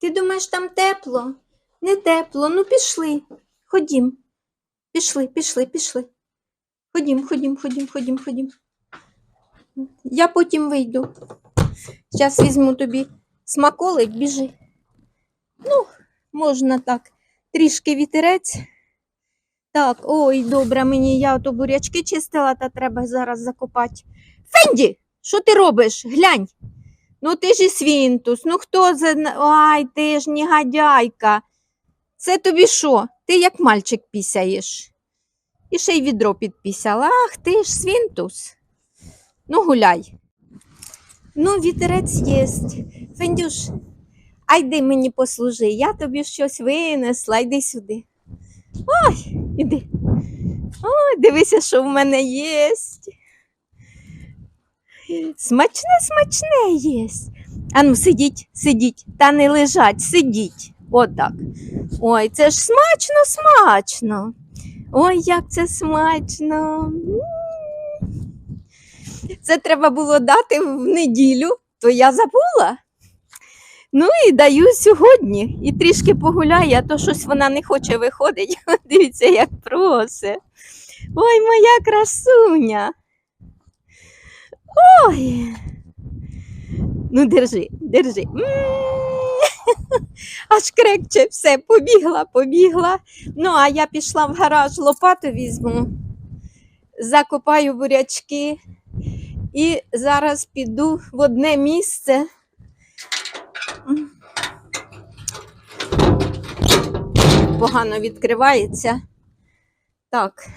Ти думаєш, там тепло? Не тепло, ну пішли. Ходім. Пішли, пішли, пішли. Ходім, ходім, ходім, ходім, ходім. Я потім вийду. Зараз візьму тобі смаколик, біжи. Ну, можна так. Трішки вітерець. Так, ой, добре, мені я ото бурячки чистила, та треба зараз закопати. Фенді, що ти робиш? Глянь. Ну ти ж і свінтус, ну хто за. Ай, ти ж негодяйка. Це тобі що? Ти як мальчик пісяєш. І ще й відро підпісяла. Ах, ти ж свінтус. Ну, гуляй. Ну, вітерець єсть. Фендюш, а йди мені послужи, я тобі щось винесла, йди сюди. Ой, іди. Ой, дивися, що в мене єсть. Смачне, смачне єсть. Ану, сидіть, сидіть, та не лежать, сидіть. Отак. Ой, це ж смачно, смачно. Ой, як це смачно. Це треба було дати в неділю, то я забула. Ну і даю сьогодні. І трішки погуляю, а то щось вона не хоче виходить. Дивіться, як просить. Ой, моя красуня. Ой. Ну, держи, держи. Аж крекче все, побігла, побігла. Ну, а я пішла в гараж, лопату візьму, закопаю бурячки і зараз піду в одне місце. Погано відкривається. Так.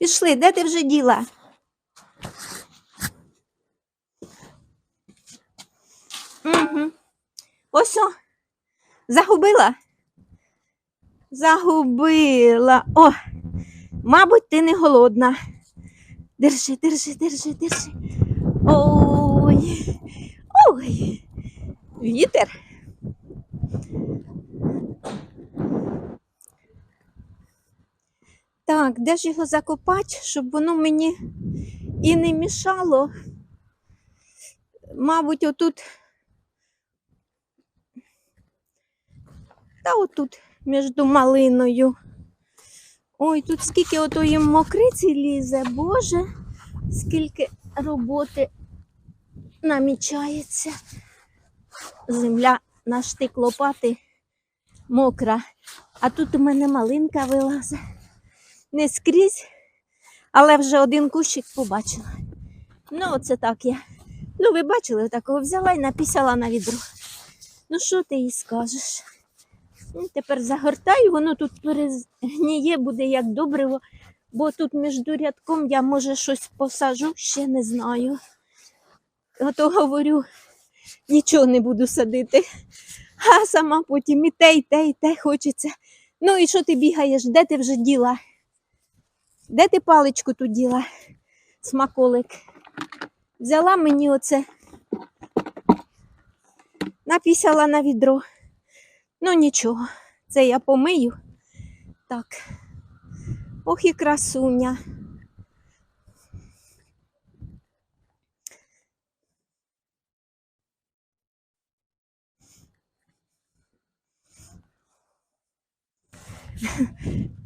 Пішли, де ти вже діла? Угу. Ось о, загубила. Загубила. О, мабуть, ти не голодна. Держи, держи, держи, держи. Ой. Ой. Вітер. Так, де ж його закопати, щоб воно мені і не мішало. Мабуть, отут. Та отут між малиною. Ой, тут скільки отої мокриці лізе, Боже, скільки роботи намічається. Земля на штик лопати мокра, а тут у мене малинка вилазить не скрізь, але вже один кущик побачила. Ну, оце так я. Ну, ви бачили, такого взяла і напісяла на відро. Ну, що ти їй скажеш? Ну, тепер загортаю, воно тут перегніє, буде як добриво, бо тут між рядком я, може, щось посажу, ще не знаю. Ото говорю, нічого не буду садити, а сама потім і те, і те, і те хочеться. Ну і що ти бігаєш? Де ти вже діла? Де ти паличку тут діла? Смаколик. Взяла мені оце, напісяла на відро. Ну нічого, це я помию. Так. Ох і красуня.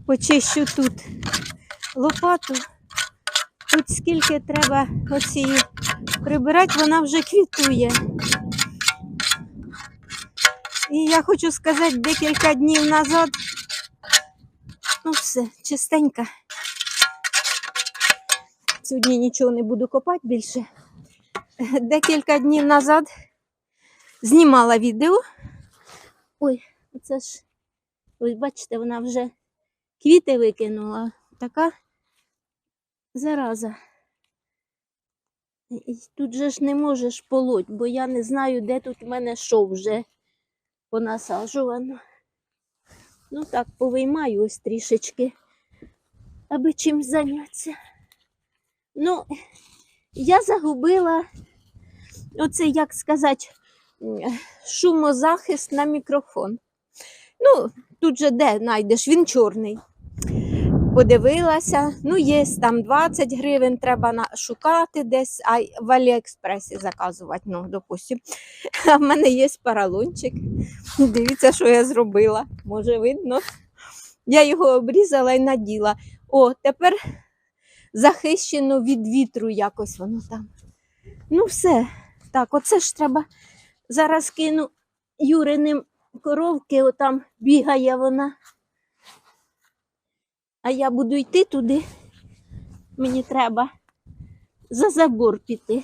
Почищу тут лопату. Тут скільки треба оцієї прибирати, вона вже квітує. І я хочу сказати, декілька днів назад, ну все, чистенька. Сьогодні нічого не буду копати більше. Декілька днів назад знімала відео. Ой, це ж, ось бачите, вона вже квіти викинула. Така зараза. Тут же ж не можеш полоть, бо я не знаю, де тут в мене що вже понасаджувано. Ну так, повиймаю ось трішечки, аби чим зайнятися. Ну, я загубила оце, як сказати, шумозахист на мікрофон. Ну, тут же де знайдеш, він чорний. Подивилася. Ну, є там 20 гривень, треба шукати десь, а в Аліекспресі заказувати, ну, допустим. А в мене є паралончик. Дивіться, що я зробила. Може, видно. Я його обрізала і наділа. О, тепер захищено від вітру якось воно там. Ну, все. Так, оце ж треба. Зараз кину Юриним коровки, отам бігає вона. А я буду йти туди. Мені треба за забор піти.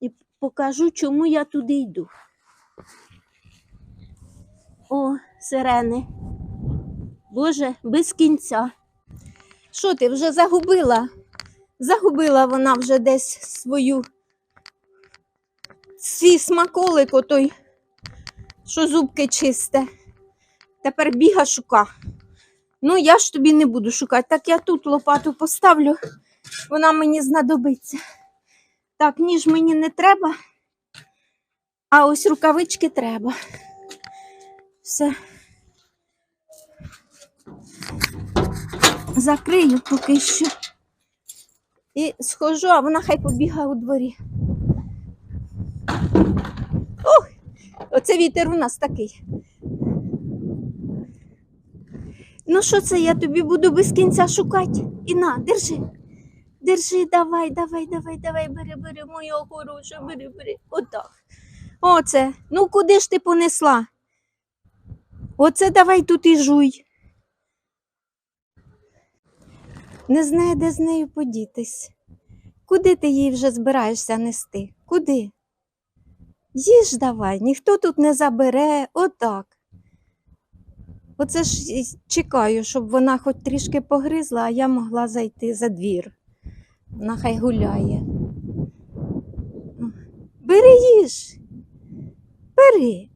І покажу, чому я туди йду. О, сирени. Боже, без кінця. Що ти вже загубила? Загубила вона вже десь свою свій смаколик, отой, що зубки чисте. Тепер біга шука. Ну, я ж тобі не буду шукати. Так я тут лопату поставлю, вона мені знадобиться. Так, ніж мені не треба, а ось рукавички треба. Все. Закрию поки що. І схожу, а вона хай побігає у дворі. Ух, оце вітер у нас такий. Ну, що це я тобі буду без кінця шукати? І на, держи. Держи, давай, давай, давай, давай, бери, бери, моя хороша, бери, бери. Отак. Оце. Ну куди ж ти понесла? Оце давай тут і жуй. Не знає, де з нею подітись. Куди ти її вже збираєшся нести? Куди? Їж давай, ніхто тут не забере, отак. Оце ж чекаю, щоб вона хоч трішки погризла, а я могла зайти за двір. Вона хай гуляє. Бери їж. Бери.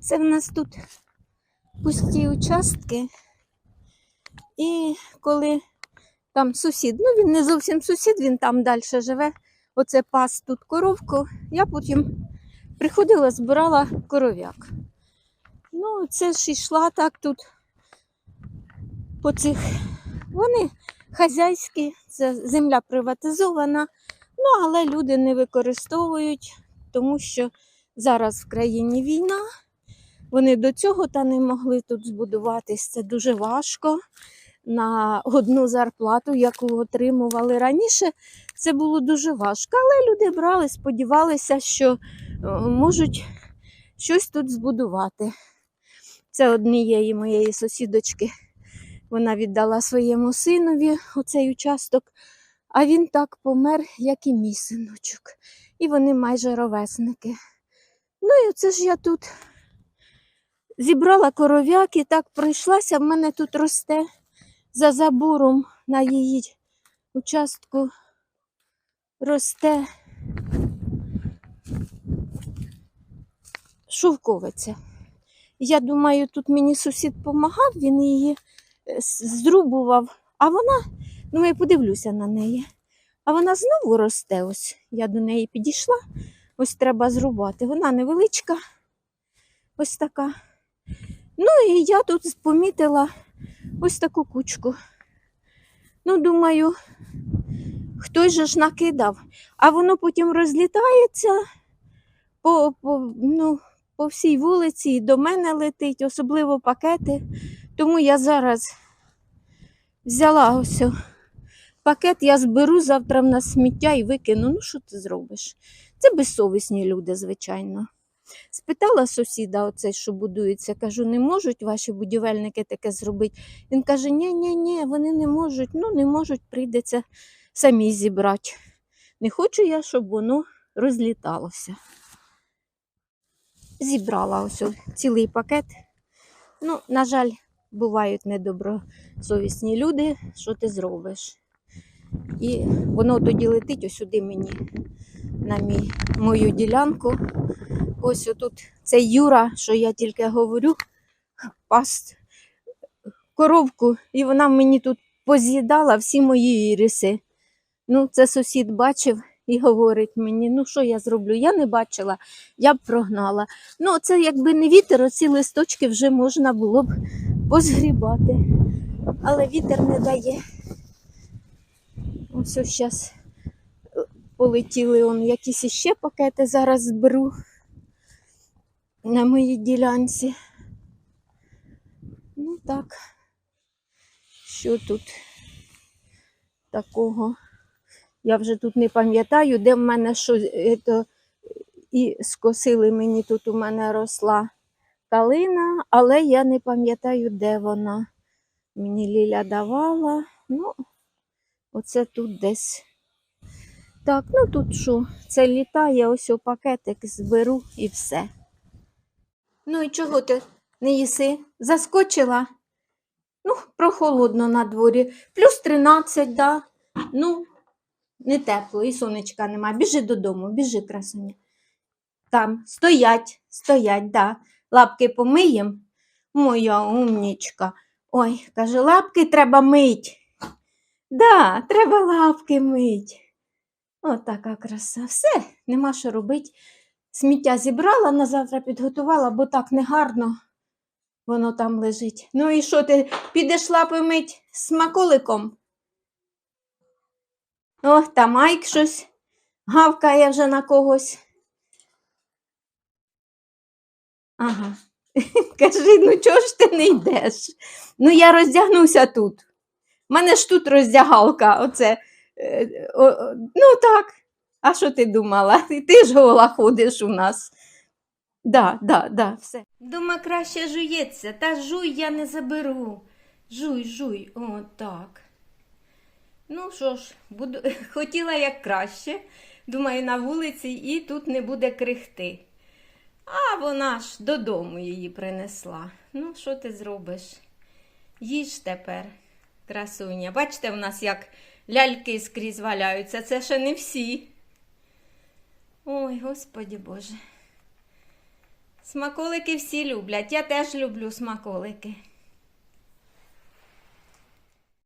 Це в нас тут пусті участки. І коли там сусід, ну він не зовсім сусід, він там далі живе. Оце пас тут коровку. Я потім приходила, збирала коров'як. Ну, це ж йшла так тут по цих. Вони хазяйські, це земля приватизована, ну але люди не використовують, тому що зараз в країні війна. Вони до цього та не могли тут збудуватись. Це дуже важко на одну зарплату, яку отримували раніше. Це було дуже важко, але люди брали, сподівалися, що е, можуть щось тут збудувати. Це однієї моєї сусідочки. Вона віддала своєму синові оцей участок, а він так помер, як і мій синочок. І вони майже ровесники. Ну і оце ж я тут зібрала коров'як і так пройшлася. В мене тут росте за забором на її участку росте шовковиця. Я думаю, тут мені сусід допомагав, він її е, зрубував, а вона, ну я подивлюся на неї. А вона знову росте. Ось я до неї підійшла, ось треба зрубати. Вона невеличка, ось така. Ну і я тут помітила ось таку кучку. Ну, думаю, хтось же ж накидав, а воно потім розлітається по, по, ну, по всій вулиці і до мене летить, особливо пакети. Тому я зараз взяла ось пакет, я зберу завтра на сміття і викину. Ну, що ти зробиш? Це безсовісні люди, звичайно. Спитала сусіда, оцей, що будується, кажу, не можуть ваші будівельники таке зробити. Він каже: ні, ні, ні, вони не можуть, ну не можуть, прийдеться самі зібрати. Не хочу я, щоб воно розліталося. Зібрала ось цілий пакет. Ну, на жаль, бувають недобросовісні люди, що ти зробиш. І воно тоді летить ось сюди мені, на мій, мою ділянку. Ось отут цей Юра, що я тільки говорю, пас коровку, і вона мені тут поз'їдала всі мої іриси. Ну, це сусід бачив і говорить мені, ну що я зроблю? Я не бачила, я б прогнала. Ну, це якби не вітер, оці листочки вже можна було б позгрібати. Але вітер не дає. Ось зараз полетіли он якісь іще пакети зараз зберу на моїй ділянці. Ну так, що тут такого? Я вже тут не пам'ятаю, де в мене що е, то, і скосили мені тут у мене росла калина, але я не пам'ятаю, де вона. Мені Ліля давала. Ну, оце тут десь. Так, ну тут що? Це літає, ось у пакетик зберу і все. Ну і чого ти не їси? Заскочила? Ну, прохолодно на дворі. Плюс 13, да. Ну, не тепло, і сонечка нема. Біжи додому, біжи, красуня. Там стоять, стоять, да. Лапки помиєм. Моя умнічка. Ой, каже, лапки треба мить. Да, треба лапки мить. О, така краса. Все, нема що робити. Сміття зібрала, на завтра підготувала, бо так негарно воно там лежить. Ну і що ти підеш лапи мить смаколиком? О, та Майк щось гавкає вже на когось. Ага. Кажи, ну чого ж ти не йдеш? Ну, я роздягнуся тут. У мене ж тут роздягалка. Оце. е, ну так. А що ти думала? Ти ж гола ходиш у нас. Да, да, да, все. Дома краще жується, та жуй я не заберу. Жуй, жуй, о, так. Ну що ж, буду... хотіла як краще. Думаю, на вулиці і тут не буде крихти. А вона ж додому її принесла. Ну, що ти зробиш? Їж тепер, красуня. Бачите, в нас як ляльки скрізь валяються. Це ще не всі. Ой, господі Боже. Смаколики всі люблять. Я теж люблю смаколики.